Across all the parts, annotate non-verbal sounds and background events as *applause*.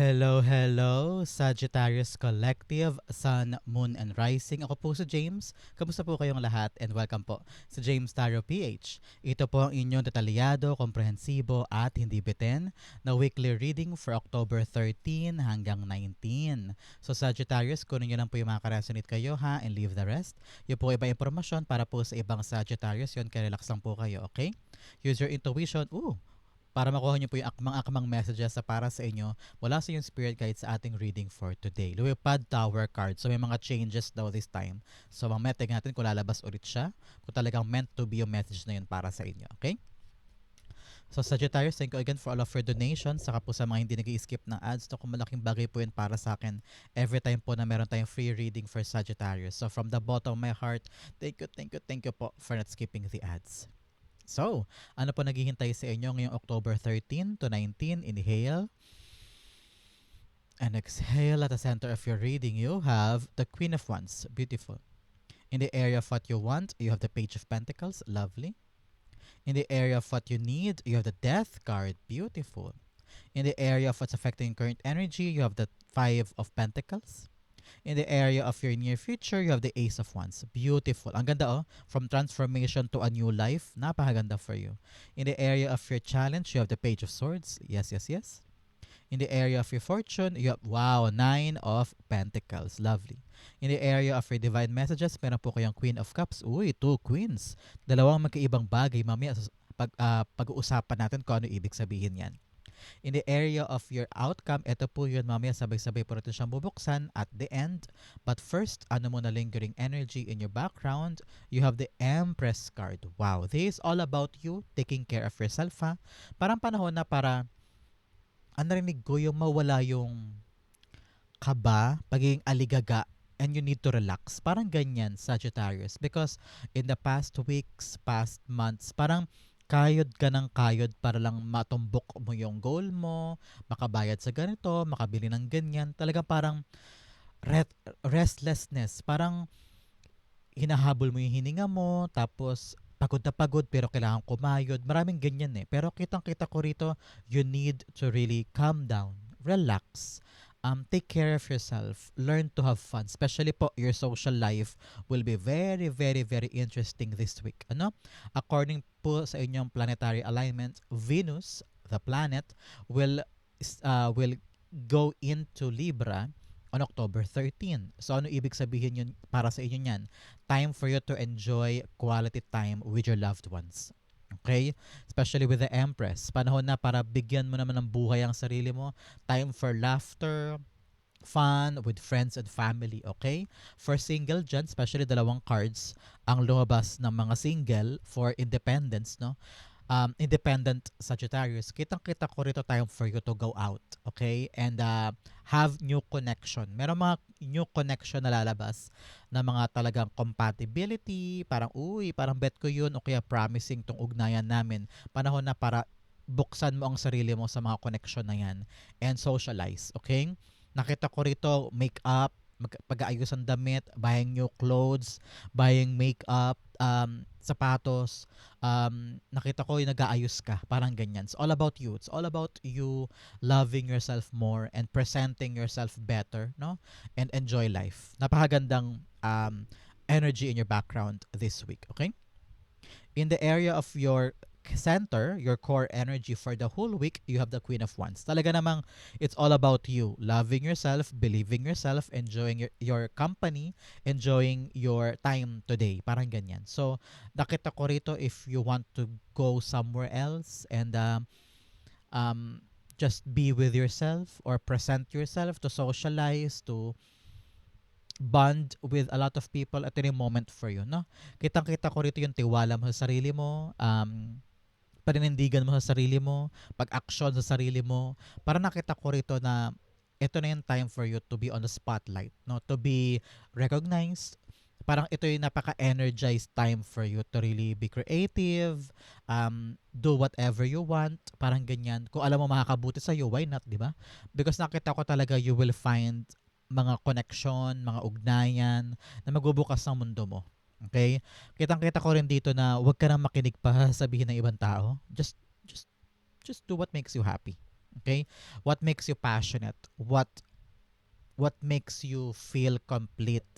Hello, hello, Sagittarius Collective, Sun, Moon, and Rising. Ako po si James. Kamusta po kayong lahat and welcome po sa James Tarot PH. Ito po ang inyong detalyado, komprehensibo at hindi bitin na weekly reading for October 13 hanggang 19. So Sagittarius, kunin nyo lang po yung mga karesonate kayo ha and leave the rest. Yung po iba impormasyon para po sa ibang Sagittarius, yun kaya-relax lang po kayo, okay? Use your intuition. Ooh, para makuha niyo po yung akmang-akmang messages sa para sa inyo mula sa yung spirit guide sa ating reading for today. Lumipad Tower card. So may mga changes daw this time. So mamaya tingnan natin kung lalabas ulit siya. Kung talagang meant to be yung message na yun para sa inyo. Okay? So Sagittarius, thank you again for all of your donations. Saka po sa mga hindi nag skip ng ads, no, kung malaking bagay po yun para sa akin every time po na meron tayong free reading for Sagittarius. So from the bottom of my heart, thank you, thank you, thank you po for not skipping the ads. So, ano po naghihintay sa inyo ngayong October 13 to 19? Inhale. And exhale at the center of your reading, you have the Queen of Wands. Beautiful. In the area of what you want, you have the Page of Pentacles. Lovely. In the area of what you need, you have the Death card. Beautiful. In the area of what's affecting current energy, you have the Five of Pentacles. In the area of your near future, you have the Ace of Wands. Beautiful. Ang ganda oh. From transformation to a new life. Napakaganda for you. In the area of your challenge, you have the Page of Swords. Yes, yes, yes. In the area of your fortune, you have, wow, Nine of Pentacles. Lovely. In the area of your divine messages, meron po kayong Queen of Cups. Uy, two queens. Dalawang magkaibang bagay. Mamaya, pag, uh, pag-uusapan natin kung ano ibig sabihin yan. In the area of your outcome, ito po yun mamaya sabay-sabay po natin siyang bubuksan at the end. But first, ano mo na lingering energy in your background, you have the Empress card. Wow, this is all about you taking care of yourself ha. Parang panahon na para ang narinig ko yung mawala yung kaba, pagiging aligaga, and you need to relax. Parang ganyan, Sagittarius. Because in the past weeks, past months, parang kayod ka ng kayod para lang matumbok mo yung goal mo, makabayad sa ganito, makabili ng ganyan. Talagang parang restlessness. Parang hinahabol mo yung hininga mo, tapos pagod na pagod pero kailangan kumayod. Maraming ganyan eh. Pero kitang-kita ko rito, you need to really calm down, relax um, take care of yourself. Learn to have fun. Especially po, your social life will be very, very, very interesting this week. Ano? According po sa inyong planetary alignment, Venus, the planet, will uh, will go into Libra on October 13. So ano ibig sabihin yun para sa inyo niyan? Time for you to enjoy quality time with your loved ones. Okay? Especially with the Empress. Panahon na para bigyan mo naman ng buhay ang sarili mo. Time for laughter, fun with friends and family, okay? For single dyan, especially dalawang cards ang lumabas ng mga single for independence, no? Um, independent Sagittarius, kitang-kita ko rito time for you to go out, okay? And uh, have new connection. Meron mga new connection na lalabas na mga talagang compatibility, parang uy, parang bet ko yun o kaya promising tong ugnayan namin. Panahon na para buksan mo ang sarili mo sa mga connection na yan and socialize, okay? Nakita ko rito make-up, pag-aayos ng damit, buying new clothes, buying makeup, um, sapatos, um, nakita ko yung nag-aayos ka, parang ganyan. It's all about you. It's all about you loving yourself more and presenting yourself better, no? And enjoy life. Napakagandang um, energy in your background this week, okay? In the area of your center, your core energy for the whole week, you have the Queen of Wands. Talaga namang it's all about you. Loving yourself, believing yourself, enjoying your, your company, enjoying your time today. Parang ganyan. So, nakita ko rito if you want to go somewhere else and um, um, just be with yourself or present yourself to socialize, to bond with a lot of people at any moment for you, no? Kitang-kita ko rito yung tiwala mo sa sarili mo, um, paninindigan mo sa sarili mo, pag-action sa sarili mo. Para nakita ko rito na ito na yung time for you to be on the spotlight, no? To be recognized. Parang ito yung napaka-energized time for you to really be creative, um, do whatever you want, parang ganyan. Kung alam mo makakabuti sa iyo, why not, di ba? Because nakita ko talaga you will find mga connection, mga ugnayan na magbubukas ng mundo mo. Okay? Kitang-kita ko rin dito na huwag ka nang makinig pa *laughs* sabihin ng ibang tao. Just just just do what makes you happy. Okay? What makes you passionate? What what makes you feel complete?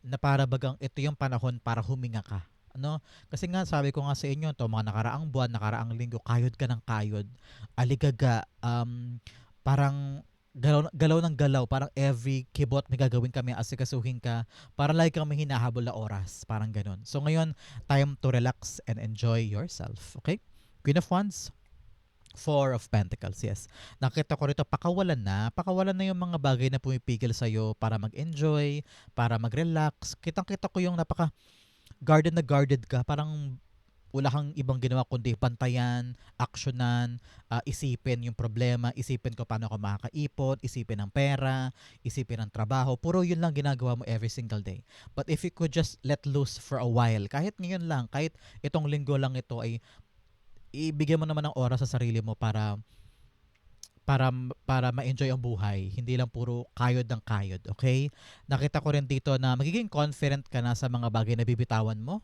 Na para bagang ito yung panahon para huminga ka. Ano? Kasi nga sabi ko nga sa inyo to mga nakaraang buwan, nakaraang linggo, kayod ka ng kayod. Aligaga, um, parang galaw, galaw ng galaw, parang every kibot may gagawin kami, asikasuhin ka, para lagi may hinahabol na oras, parang ganun. So ngayon, time to relax and enjoy yourself. Okay? Queen of Wands, Four of Pentacles, yes. Nakita ko rito, pakawalan na. Pakawalan na yung mga bagay na pumipigil sa'yo para mag-enjoy, para mag-relax. Kitang-kita ko yung napaka guarded na guarded ka. Parang wala kang ibang ginawa kundi bantayan, aksyonan, uh, isipin yung problema, isipin ko paano ako makakaipon, isipin ang pera, isipin ang trabaho. Puro yun lang ginagawa mo every single day. But if you could just let loose for a while, kahit ngayon lang, kahit itong linggo lang ito ay ibigay mo naman ng oras sa sarili mo para para para ma-enjoy ang buhay, hindi lang puro kayod ng kayod, okay? Nakita ko rin dito na magiging confident ka na sa mga bagay na bibitawan mo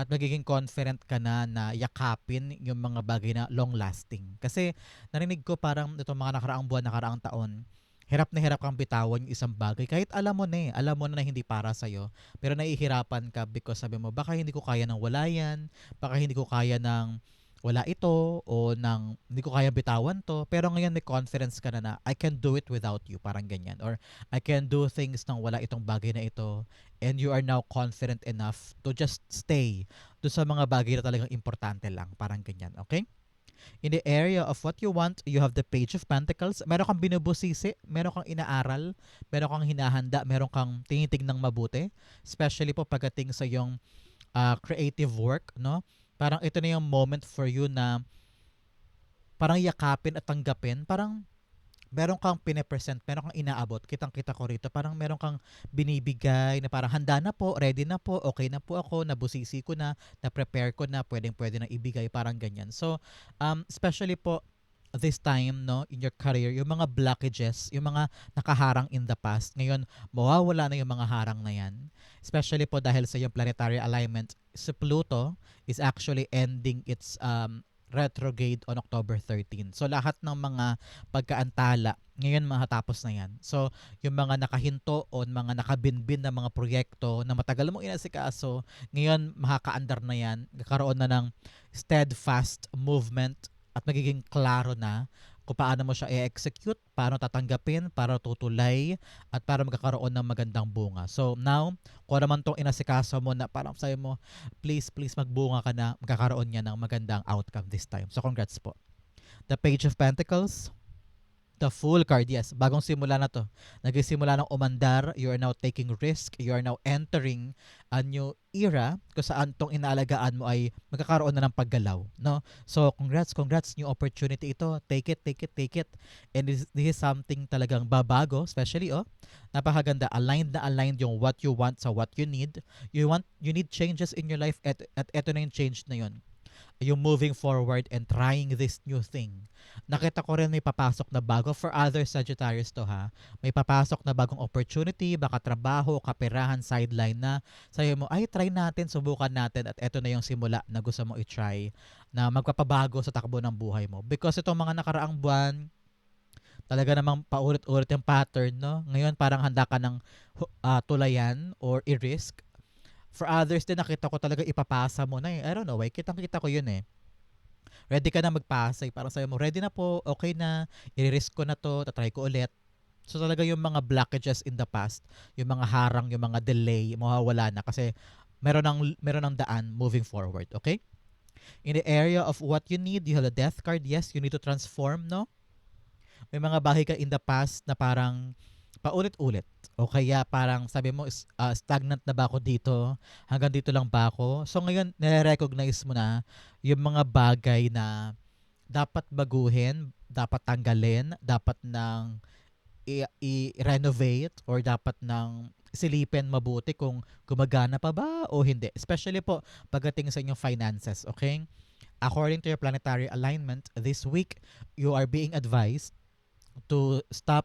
at magiging confident ka na na yakapin yung mga bagay na long lasting. Kasi narinig ko parang itong mga nakaraang buwan, nakaraang taon, hirap na hirap kang bitawan yung isang bagay kahit alam mo na eh, alam mo na, na hindi para sa iyo, pero nahihirapan ka because sabi mo baka hindi ko kaya ng wala yan, baka hindi ko kaya ng wala ito o nang hindi ko kaya bitawan to pero ngayon may confidence ka na na I can do it without you parang ganyan or I can do things nang wala itong bagay na ito and you are now confident enough to just stay do sa mga bagay na talagang importante lang parang ganyan okay In the area of what you want, you have the Page of Pentacles. Meron kang binubusisi, meron kang inaaral, meron kang hinahanda, meron kang tinitig ng mabuti. Especially po pagdating sa yung uh, creative work, no? Parang ito na yung moment for you na parang yakapin at tanggapin. Parang meron kang pine-present, meron kang inaabot. Kitang-kita ko rito. Parang meron kang binibigay na parang handa na po, ready na po, okay na po ako, nabusisi ko na, na-prepare ko na, pwedeng-pwede na ibigay, parang ganyan. So, um, especially po, this time no in your career yung mga blockages yung mga nakaharang in the past ngayon mawawala na yung mga harang na yan especially po dahil sa yung planetary alignment si Pluto is actually ending its um, retrograde on October 13. So lahat ng mga pagkaantala ngayon mahatapos na yan. So yung mga nakahinto o mga nakabinbin na mga proyekto na matagal mong inasikaso, ngayon makakaandar na yan. Kakaroon na ng steadfast movement at magiging klaro na kung paano mo siya i-execute, paano tatanggapin, para tutulay, at para magkakaroon ng magandang bunga. So now, kung naman itong inasikaso mo na parang sayo mo, please, please magbunga ka na, magkakaroon niya ng magandang outcome this time. So congrats po. The Page of Pentacles, The full card, yes. Bagong simula na to. Nagsimula ng umandar. You are now taking risk. You are now entering a new era kung saan tong inaalagaan mo ay magkakaroon na ng paggalaw. No? So, congrats, congrats. New opportunity ito. Take it, take it, take it. And this, is something talagang babago, especially, oh, napakaganda. Aligned na aligned yung what you want sa what you need. You want, you need changes in your life at, at eto na yung change na yun yung moving forward and trying this new thing. Nakita ko rin may papasok na bago for other Sagittarius to ha. May papasok na bagong opportunity, baka trabaho, kaperahan, sideline na sa'yo mo, ay try natin, subukan natin at eto na yung simula na gusto mo i-try na magpapabago sa takbo ng buhay mo. Because itong mga nakaraang buwan, talaga namang paulit-ulit yung pattern, no? Ngayon parang handa ka ng uh, tulayan or i-risk For others din, nakita ko talaga ipapasa mo na eh. I don't know, eh. Kitang-kita ko yun eh. Ready ka na magpasa eh. Parang sabi mo, ready na po, okay na, i-risk ko na to, tatry ko ulit. So talaga yung mga blockages in the past, yung mga harang, yung mga delay, mawawala na kasi meron ng meron ng daan moving forward, okay? In the area of what you need, you have the death card. Yes, you need to transform, no? May mga bagay ka in the past na parang paulit-ulit. O kaya parang sabi mo, uh, stagnant na ba ako dito? Hanggang dito lang ba ako? So ngayon, nare-recognize mo na yung mga bagay na dapat baguhin, dapat tanggalin, dapat nang i-renovate or dapat nang silipin mabuti kung gumagana pa ba o hindi. Especially po pagdating sa inyong finances, okay? According to your planetary alignment, this week, you are being advised to stop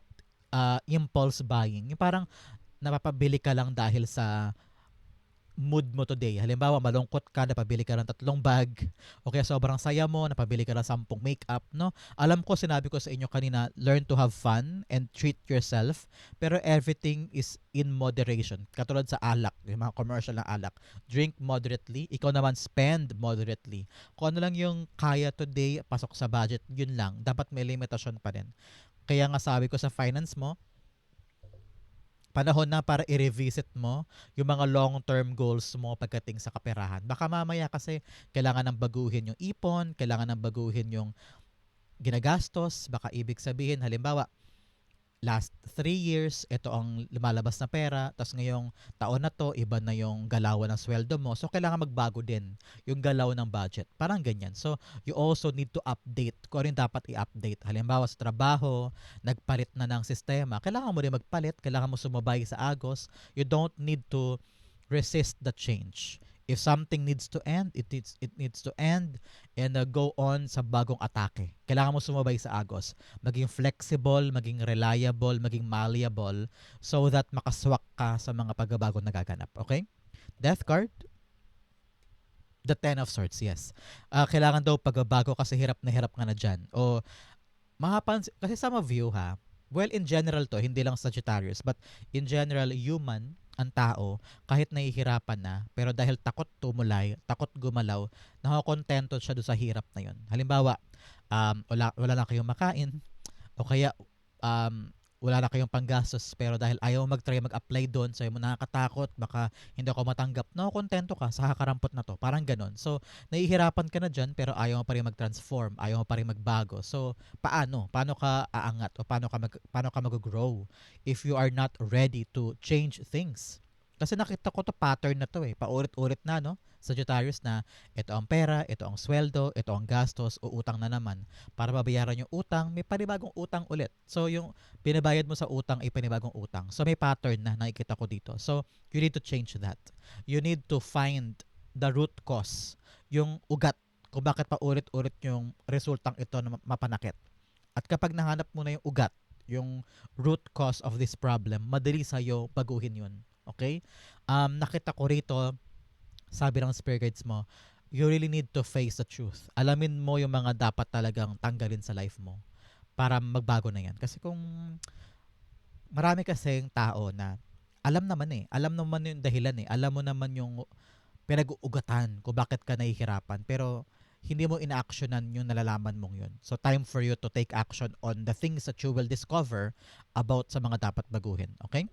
uh, impulse buying. Yung parang napapabili ka lang dahil sa mood mo today. Halimbawa, malungkot ka, napabili ka ng tatlong bag, o kaya sobrang saya mo, napabili ka ng sampung makeup, no? Alam ko, sinabi ko sa inyo kanina, learn to have fun and treat yourself, pero everything is in moderation. Katulad sa alak, yung mga commercial na alak. Drink moderately, ikaw naman spend moderately. Kung ano lang yung kaya today, pasok sa budget, yun lang. Dapat may limitasyon pa rin. Kaya nga sabi ko sa finance mo, panahon na para i-revisit mo yung mga long-term goals mo pagdating sa kaperahan. Baka mamaya kasi kailangan ng baguhin yung ipon, kailangan ng baguhin yung ginagastos, baka ibig sabihin, halimbawa, last three years, ito ang lumalabas na pera, tapos ngayong taon na to, iba na yung galawan ng sweldo mo. So, kailangan magbago din yung galaw ng budget. Parang ganyan. So, you also need to update kung ano dapat i-update. Halimbawa sa trabaho, nagpalit na ng sistema, kailangan mo rin magpalit, kailangan mo sumabay sa agos. You don't need to resist the change. If something needs to end, it needs, it needs to end and uh, go on sa bagong atake. Kailangan mo sumabay sa agos. Maging flexible, maging reliable, maging malleable so that makaswak ka sa mga pagbabago na gaganap. Okay? Death card. The Ten of Swords, yes. Ah, kailangan daw pagbabago kasi hirap na hirap ka na dyan. O, mapapansin, kasi some of you ha, well, in general to, hindi lang Sagittarius, but in general, human, ang tao, kahit nahihirapan na, pero dahil takot tumulay, takot gumalaw, nakakontento siya doon sa hirap na yon. Halimbawa, um, wala, wala na kayong makain, o kaya um, wala na kayong panggastos, pero dahil ayaw mag-try mag-apply doon, sayo mo nakakatakot, baka hindi ako matanggap, no, kontento ka sa kakarampot na to. Parang ganon. So, nahihirapan ka na dyan, pero ayaw mo pa rin mag-transform, ayaw mo pa rin magbago. So, paano? Paano ka aangat? O paano ka, mag, paano ka mag-grow if you are not ready to change things? Kasi nakita ko to pattern na to eh. Paulit-ulit na, no? Sagittarius na ito ang pera, ito ang sweldo, ito ang gastos, o utang na naman. Para mabayaran yung utang, may panibagong utang ulit. So, yung binabayad mo sa utang ay panibagong utang. So, may pattern na nakikita ko dito. So, you need to change that. You need to find the root cause, yung ugat kung bakit paulit-ulit yung resultang ito na mapanakit. At kapag nahanap mo na yung ugat, yung root cause of this problem, madali sa'yo baguhin yun. Okay? Um, nakita ko rito, sabi ng spirit guides mo, you really need to face the truth. Alamin mo yung mga dapat talagang tanggalin sa life mo para magbago na yan. Kasi kung marami kasing tao na alam naman eh, alam naman yung dahilan eh, alam mo naman yung pinag-uugatan kung bakit ka nahihirapan, pero hindi mo ina-actionan yung nalalaman mong yun. So, time for you to take action on the things that you will discover about sa mga dapat baguhin. Okay?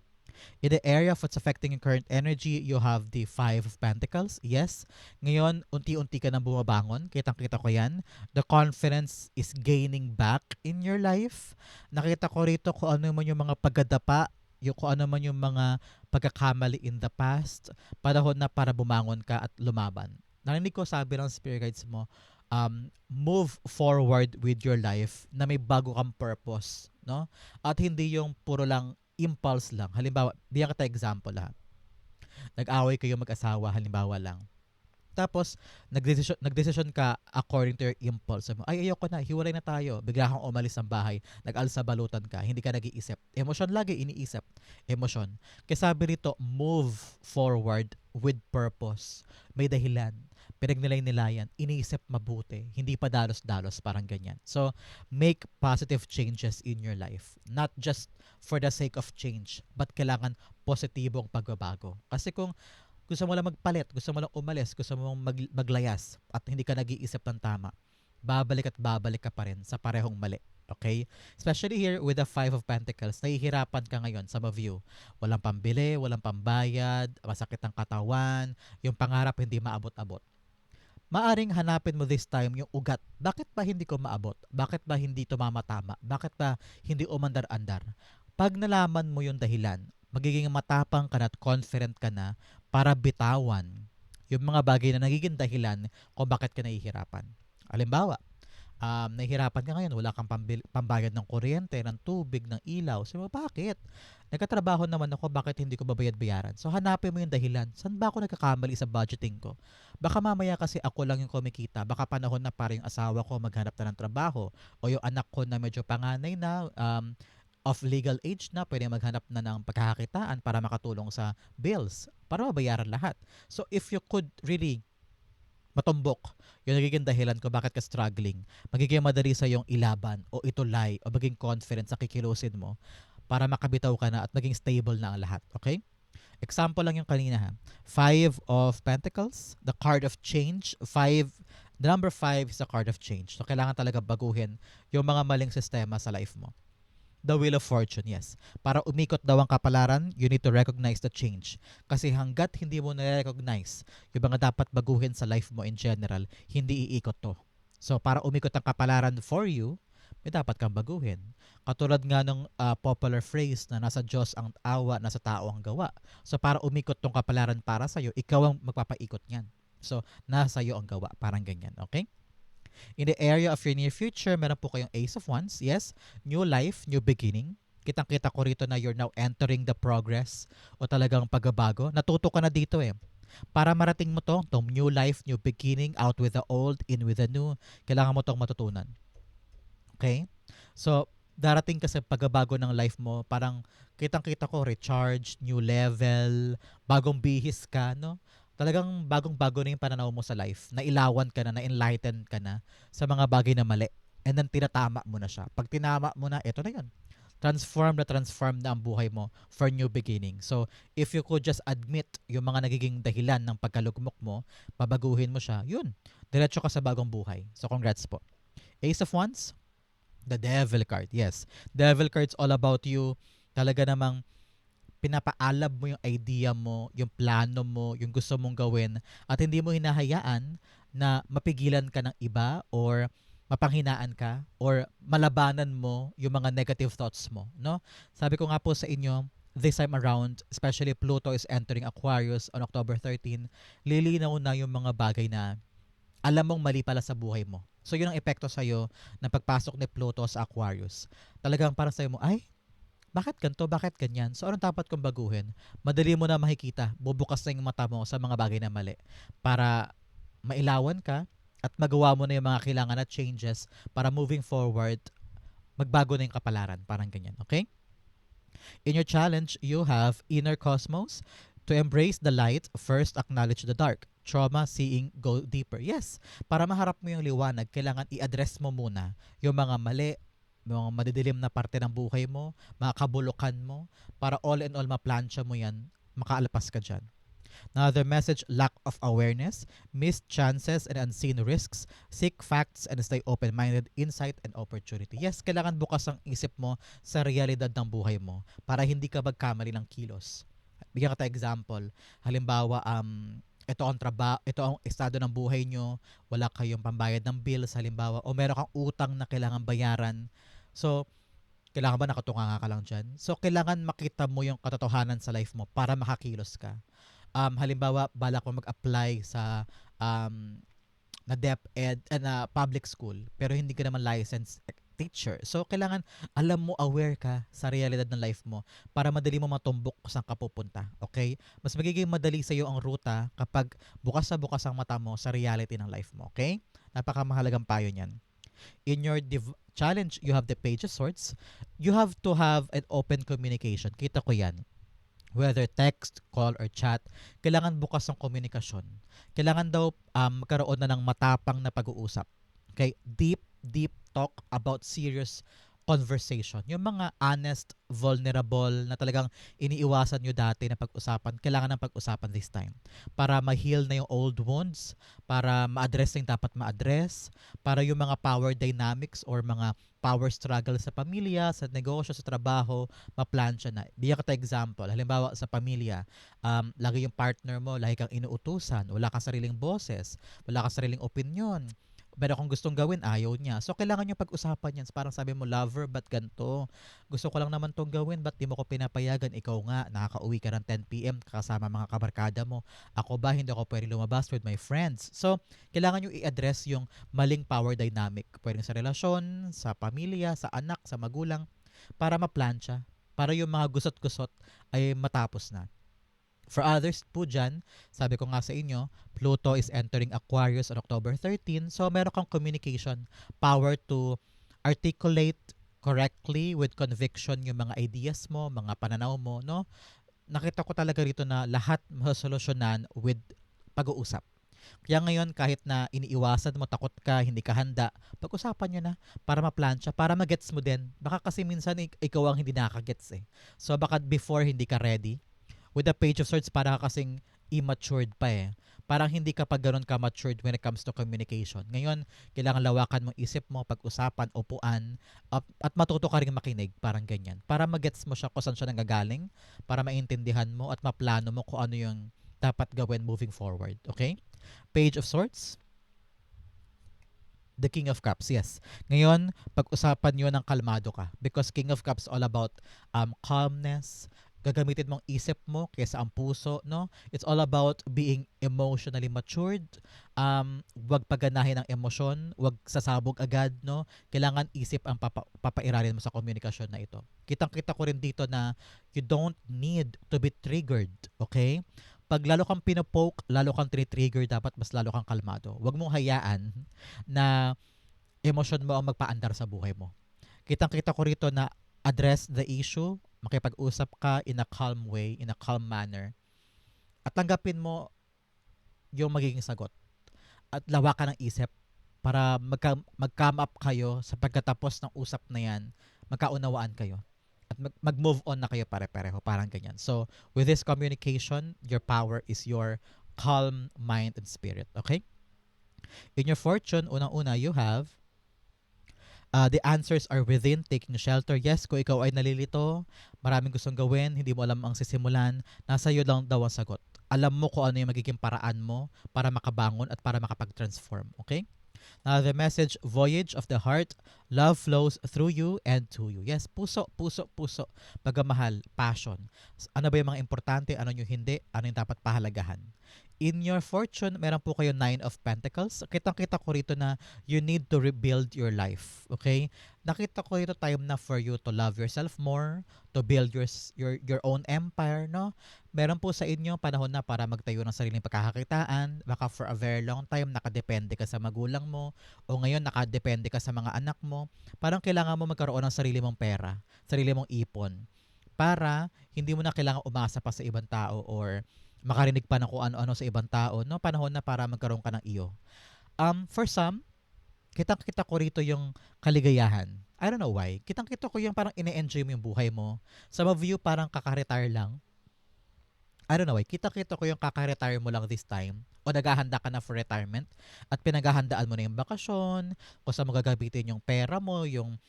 In the area of what's affecting your current energy, you have the Five of Pentacles. Yes. Ngayon, unti-unti ka nang bumabangon. Kitang-kita ko yan. The confidence is gaining back in your life. Nakita ko rito kung ano man yung mga pagdadapa, yung kung ano man yung mga pagkakamali in the past. Panahon na para bumangon ka at lumaban. Narinig ko sabi ng spirit guides mo, um, move forward with your life na may bago kang purpose. No? At hindi yung puro lang impulse lang. Halimbawa, bigyan kita example ha. Nag-away kayo mag-asawa, halimbawa lang. Tapos, nagdesisyon, nagdesisyon ka according to your impulse. Ay, ayoko na, hiwalay na tayo. Bigla kang umalis ng bahay, nag-alsa balutan ka, hindi ka nag-iisip. Emosyon lagi, iniisip. Emosyon. Kaya sabi rito, move forward with purpose. May dahilan pinagnilay-nilayan, iniisip mabuti, hindi pa dalos-dalos, parang ganyan. So, make positive changes in your life. Not just for the sake of change, but kailangan positibong pagbabago. Kasi kung gusto mo lang magpalit, gusto mo lang umalis, gusto mo mag- maglayas, at hindi ka nag-iisip ng tama, babalik at babalik ka pa rin sa parehong mali. Okay? Especially here with the Five of Pentacles, nahihirapan ka ngayon, some of you. Walang pambili, walang pambayad, masakit ang katawan, yung pangarap hindi maabot-abot maaring hanapin mo this time yung ugat. Bakit ba hindi ko maabot? Bakit ba hindi tumama-tama? Bakit ba hindi umandar-andar? Pag nalaman mo yung dahilan, magiging matapang ka na at confident ka na para bitawan yung mga bagay na nagiging dahilan kung bakit ka nahihirapan. Alimbawa, um, nahihirapan ka ngayon, wala kang pambil- pambayad ng kuryente, ng tubig, ng ilaw. Sabi mo, bakit? Nagkatrabaho naman ako, bakit hindi ko babayad-bayaran? So, hanapin mo yung dahilan. Saan ba ako nagkakamali sa budgeting ko? Baka mamaya kasi ako lang yung kumikita. Baka panahon na para asawa ko maghanap na ng trabaho. O yung anak ko na medyo panganay na, um, of legal age na, pwede maghanap na ng pagkakakitaan para makatulong sa bills, para mabayaran lahat. So if you could really matumbok, yung nagiging dahilan ko bakit ka struggling, magiging madali sa yung ilaban o itulay o maging confident sa kikilusin mo para makabitaw ka na at maging stable na ang lahat. Okay? Example lang yung kanina ha. Five of Pentacles, the card of change. Five, the number five is the card of change. So, kailangan talaga baguhin yung mga maling sistema sa life mo. The Wheel of Fortune, yes. Para umikot daw ang kapalaran, you need to recognize the change. Kasi hanggat hindi mo na-recognize yung mga dapat baguhin sa life mo in general, hindi iikot to. So, para umikot ang kapalaran for you, may dapat kang baguhin. Katulad nga ng uh, popular phrase na nasa Diyos ang awa, nasa tao ang gawa. So, para umikot tong kapalaran para sa'yo, ikaw ang magpapaikot niyan. So, nasa iyo ang gawa. Parang ganyan, okay? In the area of your near future, meron po kayong Ace of Wands. Yes, new life, new beginning. Kitang-kita ko rito na you're now entering the progress o talagang pagbabago. Natuto ka na dito eh. Para marating mo to, tong new life, new beginning, out with the old, in with the new, kailangan mo tong matutunan. Okay? So, darating ka sa pagbabago ng life mo, parang kitang-kita ko, recharge, new level, bagong bihis ka, no? talagang bagong-bago na yung pananaw mo sa life. Nailawan ka na, na-enlighten ka na sa mga bagay na mali. And then tinatama mo na siya. Pag tinama mo na, eto na yun. Transform na transform na ang buhay mo for new beginning. So, if you could just admit yung mga nagiging dahilan ng pagkalugmok mo, babaguhin mo siya, yun. Diretso ka sa bagong buhay. So, congrats po. Ace of Wands, the Devil card. Yes. Devil card's all about you. Talaga namang pinapaalab mo yung idea mo, yung plano mo, yung gusto mong gawin at hindi mo hinahayaan na mapigilan ka ng iba or mapanghinaan ka or malabanan mo yung mga negative thoughts mo, no? Sabi ko nga po sa inyo, this time around, especially Pluto is entering Aquarius on October 13, lilinaw na yung mga bagay na alam mong mali pala sa buhay mo. So yun ang epekto sa'yo ng pagpasok ni Pluto sa Aquarius. Talagang para sa'yo mo, ay, bakit ganito, bakit ganyan? So, anong dapat kong baguhin? Madali mo na makikita, bubukas na yung mata mo sa mga bagay na mali para mailawan ka at magawa mo na yung mga kailangan na changes para moving forward, magbago na yung kapalaran. Parang ganyan, okay? In your challenge, you have inner cosmos. To embrace the light, first acknowledge the dark. Trauma, seeing, go deeper. Yes, para maharap mo yung liwanag, kailangan i-address mo muna yung mga mali, mga madidilim na parte ng buhay mo, mga kabulukan mo, para all in all maplansya mo yan, makaalpas ka dyan. Another message, lack of awareness, missed chances and unseen risks, seek facts and stay open-minded, insight and opportunity. Yes, kailangan bukas ang isip mo sa realidad ng buhay mo para hindi ka magkamali ng kilos. Bigyan ka tayo example. Halimbawa, um, ito ang trabaho, ito ang estado ng buhay nyo, wala kayong pambayad ng bills, halimbawa, o meron kang utang na kailangan bayaran, So, kailangan ba nakatunga ka lang dyan? So, kailangan makita mo yung katotohanan sa life mo para makakilos ka. Um, halimbawa, balak mo mag-apply sa um, na DepEd, uh, na public school, pero hindi ka naman licensed teacher. So, kailangan alam mo, aware ka sa realidad ng life mo para madali mo matumbok kung saan ka pupunta. Okay? Mas magiging madali sa iyo ang ruta kapag bukas sa bukas ang mata mo sa reality ng life mo. Okay? Napakamahalagang payo niyan. In your div- challenge, you have the page of swords. You have to have an open communication. Kita ko yan. Whether text, call, or chat, kailangan bukas ang komunikasyon. Kailangan daw um, magkaroon na ng matapang na pag-uusap. Okay? Deep, deep talk about serious conversation. Yung mga honest, vulnerable na talagang iniiwasan nyo dati na pag-usapan, kailangan ng pag-usapan this time. Para ma-heal na yung old wounds, para ma-address yung dapat ma-address, para yung mga power dynamics or mga power struggle sa pamilya, sa negosyo, sa trabaho, ma-plansya na. Bigyan ka example. Halimbawa sa pamilya, um, lagi yung partner mo, lagi kang inuutusan, wala kang sariling boses, wala kang sariling opinion, pero kung gustong gawin, ayaw niya. So, kailangan nyo pag-usapan yan. Parang sabi mo, lover, ba't ganito? Gusto ko lang naman tong gawin, ba't di mo ko pinapayagan? Ikaw nga, nakaka-uwi ka ng 10pm, kasama mga kabarkada mo. Ako ba, hindi ako pwede lumabas with my friends? So, kailangan nyo i-address yung maling power dynamic. Pwede sa relasyon, sa pamilya, sa anak, sa magulang, para maplansya, para yung mga gusot-gusot ay matapos na. For others po dyan, sabi ko nga sa inyo, Pluto is entering Aquarius on October 13. So, meron kang communication, power to articulate correctly with conviction yung mga ideas mo, mga pananaw mo, no? Nakita ko talaga rito na lahat masosolusyonan with pag-uusap. Kaya ngayon, kahit na iniiwasan mo, takot ka, hindi ka handa, pag-usapan nyo na para ma-plancha, para ma-gets mo din. Baka kasi minsan ik- ikaw ang hindi nakaka-gets eh. So baka before hindi ka ready. With the page of swords, para ka kasing immatured pa eh. Parang hindi ka pa ganun ka-matured when it comes to communication. Ngayon, kailangan lawakan mo isip mo, pag-usapan, upuan, at, at matuto ka rin makinig, parang ganyan. Para ma-gets mo siya kung saan siya nanggagaling, para maintindihan mo at maplano mo kung ano yung dapat gawin moving forward. Okay? Page of Swords. The King of Cups, yes. Ngayon, pag-usapan nyo ng kalmado ka. Because King of Cups all about um, calmness, gagamitin mong isip mo kaysa ang puso, no? It's all about being emotionally matured. Um, wag paganahin ng emosyon, wag sasabog agad, no? Kailangan isip ang papa, papairalin mo sa komunikasyon na ito. Kitang-kita ko rin dito na you don't need to be triggered, okay? Pag lalo kang pinopoke, lalo kang trigger, dapat mas lalo kang kalmado. Huwag mong hayaan na emosyon mo ang magpaandar sa buhay mo. Kitang-kita ko rito na address the issue, makipag-usap ka in a calm way, in a calm manner, at tanggapin mo yung magiging sagot. At lawakan ng isip para magka, mag-come up kayo sa pagkatapos ng usap na yan, magkaunawaan kayo. At mag, mag-move on na kayo pare-pareho, parang ganyan. So, with this communication, your power is your calm mind and spirit. Okay? In your fortune, unang-una, you have uh, the answers are within taking shelter. Yes, kung ikaw ay nalilito, maraming gustong gawin, hindi mo alam ang sisimulan, nasa iyo lang daw ang sagot. Alam mo kung ano yung magiging paraan mo para makabangon at para makapag-transform. Okay? Now, the message, Voyage of the Heart, love flows through you and to you. Yes, puso, puso, puso. Pagmamahal, passion. Ano ba yung mga importante, ano yung hindi, ano yung dapat pahalagahan. In your fortune, meron po kayo Nine of Pentacles. Kitang-kita ko rito na you need to rebuild your life. Okay? Nakita ko rito time na for you to love yourself more, to build your your your own empire, no? Meron po sa inyo panahon na para magtayo ng sariling pagkakakitaan. Baka for a very long time nakadepende ka sa magulang mo o ngayon nakadepende ka sa mga anak mo. Parang kailangan mo magkaroon ng sarili mong pera, sarili mong ipon para hindi mo na kailangan umasa pa sa ibang tao or makarinig pa ng kung ano-ano sa ibang tao, no? Panahon na para magkaroon ka ng iyo. Um, for some, kitang-kita ko rito yung kaligayahan. I don't know why. Kitang-kita ko yung parang ine-enjoy mo yung buhay mo. Some of you parang kaka-retire lang. I don't know why. Kita-kita ko yung kaka-retire mo lang this time o naghahanda ka na for retirement at pinaghahandaan mo na yung bakasyon, kung saan mo gagamitin yung pera mo, yung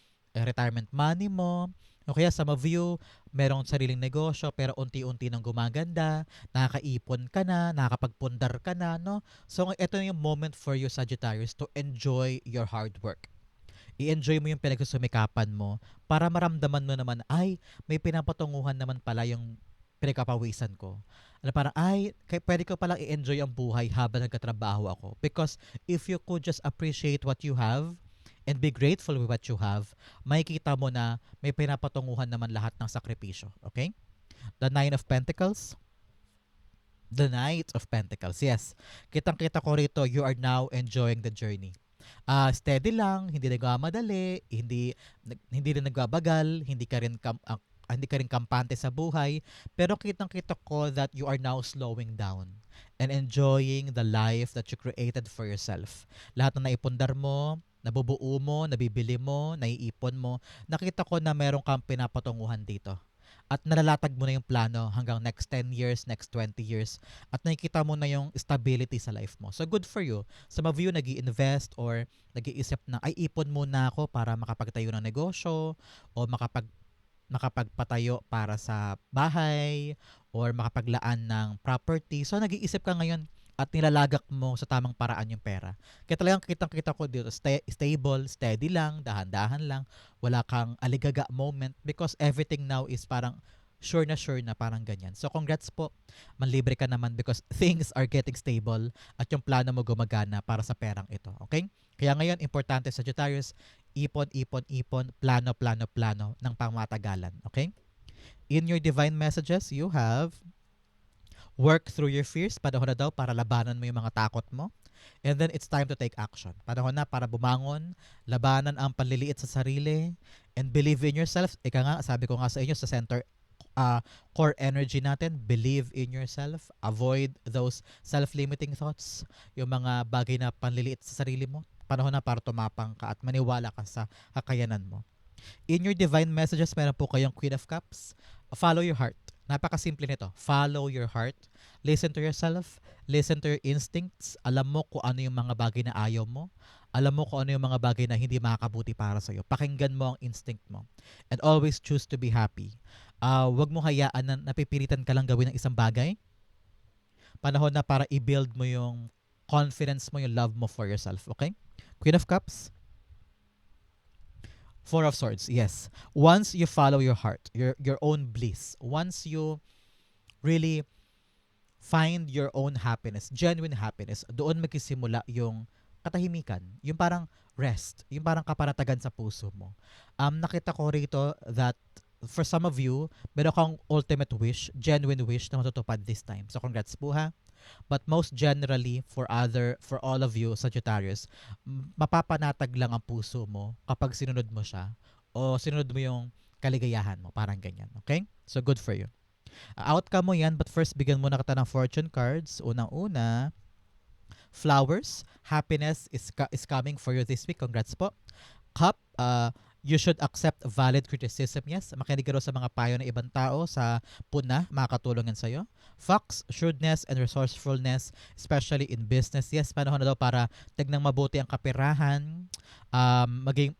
retirement money mo, o kaya of you, merong sariling negosyo pero unti-unti nang gumaganda, nakakaipon ka na, nakakapagpundar ka na, no? So, ito yung moment for you, Sagittarius, to enjoy your hard work. I-enjoy mo yung pinagsusumikapan mo para maramdaman mo naman, ay, may pinapatunguhan naman pala yung pinagkapawisan ko. Ano parang, ay, kay, pwede ko palang i-enjoy ang buhay habang nagkatrabaho ako. Because if you could just appreciate what you have, and be grateful with what you have, makikita mo na may pinapatunguhan naman lahat ng sakripisyo. Okay? The Nine of Pentacles. The Knight of Pentacles. Yes. Kitang-kita ko rito, you are now enjoying the journey. Uh, steady lang, hindi nagmamadali, hindi hindi rin nagbabagal, hindi ka rin kam, uh, hindi ka rin kampante sa buhay, pero kitang-kita ko that you are now slowing down and enjoying the life that you created for yourself. Lahat na naipundar mo, nabubuo mo, nabibili mo, naiipon mo, nakita ko na meron kang pinapatunguhan dito. At nalalatag mo na yung plano hanggang next 10 years, next 20 years. At nakikita mo na yung stability sa life mo. So good for you. Some of you nag invest or nag-iisip na, ay ipon muna ako para makapagtayo ng negosyo o makapag makapagpatayo para sa bahay or makapaglaan ng property. So nag-iisip ka ngayon, at nilalagak mo sa tamang paraan yung pera. Kaya talagang kitang-kita ko dito, sta- stable, steady lang, dahan-dahan lang, wala kang aligaga moment because everything now is parang sure na sure na parang ganyan. So congrats po, manlibre ka naman because *laughs* things are getting stable at yung plano mo gumagana para sa perang ito. Okay? Kaya ngayon, importante sa Sagittarius, ipon, ipon, ipon, plano, plano, plano ng pangmatagalan. Okay? In your divine messages, you have work through your fears, panahon na daw para labanan mo yung mga takot mo. And then it's time to take action. Panahon na para bumangon, labanan ang panliliit sa sarili, and believe in yourself. Ika nga, sabi ko nga sa inyo sa center uh, core energy natin, believe in yourself, avoid those self-limiting thoughts, yung mga bagay na panliliit sa sarili mo. Panahon na para tumapang ka at maniwala ka sa kakayanan mo. In your divine messages, meron po kayong Queen of Cups. Follow your heart. Napakasimple nito. Follow your heart. Listen to yourself. Listen to your instincts. Alam mo kung ano yung mga bagay na ayaw mo. Alam mo kung ano yung mga bagay na hindi makakabuti para sa'yo. Pakinggan mo ang instinct mo. And always choose to be happy. Uh, wag mo hayaan na napipilitan ka lang gawin ng isang bagay. Panahon na para i-build mo yung confidence mo, yung love mo for yourself. Okay? Queen of Cups. Four of Swords, yes. Once you follow your heart, your your own bliss, once you really find your own happiness, genuine happiness, doon magsisimula yung katahimikan, yung parang rest, yung parang kaparatagan sa puso mo. Um, nakita ko rito that for some of you, meron kang ultimate wish, genuine wish na matutupad this time. So congrats po ha. But most generally, for other, for all of you, Sagittarius, mapapanatag lang ang puso mo kapag sinunod mo siya o sinunod mo yung kaligayahan mo. Parang ganyan. Okay? So, good for you. Uh, outcome mo yan, but first, bigyan muna kita ng fortune cards. Unang-una, flowers, happiness is, is coming for you this week. Congrats po. Cup, uh, you should accept valid criticism. Yes, makinig ka sa mga payo ng ibang tao sa puna, makakatulong yan sa'yo. Fox, shrewdness and resourcefulness, especially in business. Yes, panahon na daw para tignan mabuti ang kapirahan, um, maging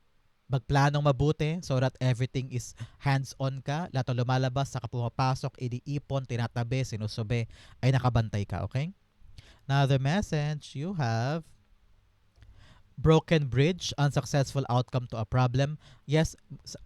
magplanong mabuti so that everything is hands-on ka. Lahat ng lumalabas, sa pumapasok, iniipon, tinatabi, sinusubi, ay nakabantay ka, okay? Now, the message you have broken bridge, unsuccessful outcome to a problem. Yes,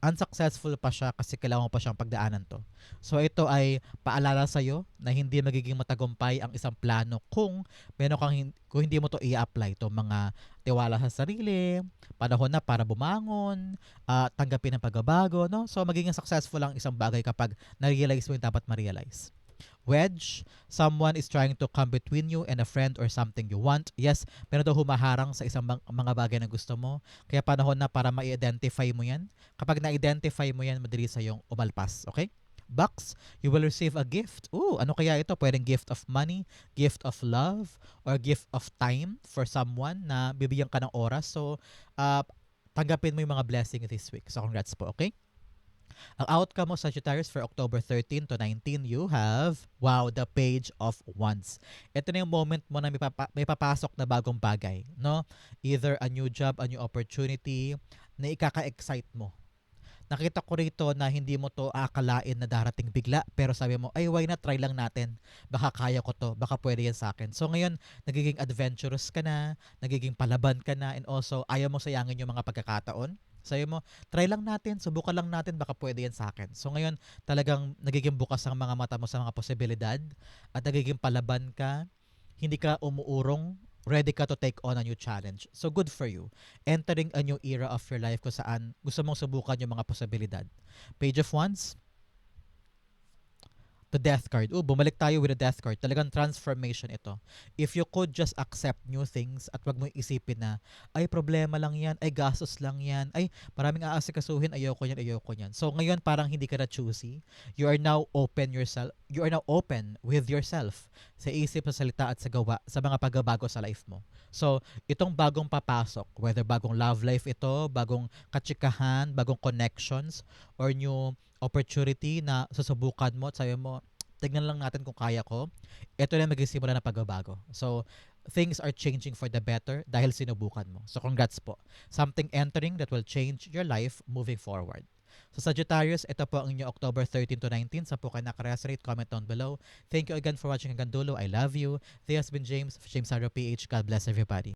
unsuccessful pa siya kasi kailangan pa siyang pagdaanan to. So ito ay paalala sa iyo na hindi magiging matagumpay ang isang plano kung meron kang kung hindi mo to i-apply to mga tiwala sa sarili, panahon na para bumangon, uh, tanggapin ang pagbabago, no? So magiging successful ang isang bagay kapag na-realize mo yung dapat ma-realize wedge. Someone is trying to come between you and a friend or something you want. Yes, pero daw humaharang sa isang mga bagay na gusto mo. Kaya panahon na para ma-identify mo yan. Kapag na-identify mo yan, madali sa yung umalpas. Okay? Box, you will receive a gift. Ooh, ano kaya ito? Pwedeng gift of money, gift of love, or gift of time for someone na bibigyan ka ng oras. So, uh, tanggapin mo yung mga blessing this week. So, congrats po, okay? Ang outcome mo, Sagittarius, for October 13 to 19, you have, wow, the page of wands. Ito na yung moment mo na may, papa, may papasok na bagong bagay, no? Either a new job, a new opportunity, na ikaka-excite mo. Nakita ko rito na hindi mo to akalain na darating bigla, pero sabi mo, ay, why not, try lang natin. Baka kaya ko to, baka pwede yan sa akin. So ngayon, nagiging adventurous ka na, nagiging palaban ka na, and also, ayaw mo sayangin yung mga pagkakataon sabi mo, try lang natin, subukan lang natin, baka pwede yan sa akin. So ngayon, talagang nagiging bukas ang mga mata mo sa mga posibilidad at nagiging palaban ka, hindi ka umuurong, ready ka to take on a new challenge. So good for you. Entering a new era of your life kung saan gusto mong subukan yung mga posibilidad. Page of Wands, the death card. Oh, bumalik tayo with the death card. Talagang transformation ito. If you could just accept new things at wag mo isipin na, ay problema lang yan, ay gastos lang yan, ay maraming aasikasuhin, ayoko yan, ayoko yan. So ngayon parang hindi ka na choosy. You are now open yourself, you are now open with yourself sa isip, sa salita at sa gawa, sa mga pagbabago sa life mo. So, itong bagong papasok, whether bagong love life ito, bagong katsikahan, bagong connections, or new opportunity na susubukan mo at sabi mo, tignan lang natin kung kaya ko, ito na magsisimula na pagbabago. So, things are changing for the better dahil sinubukan mo. So, congrats po. Something entering that will change your life moving forward. So Sagittarius, ito po ang inyo October 13 to 19. Sa po kayo nakaresonate, comment down below. Thank you again for watching hanggang dulo. I love you. This has been James, James Saro PH. God bless everybody.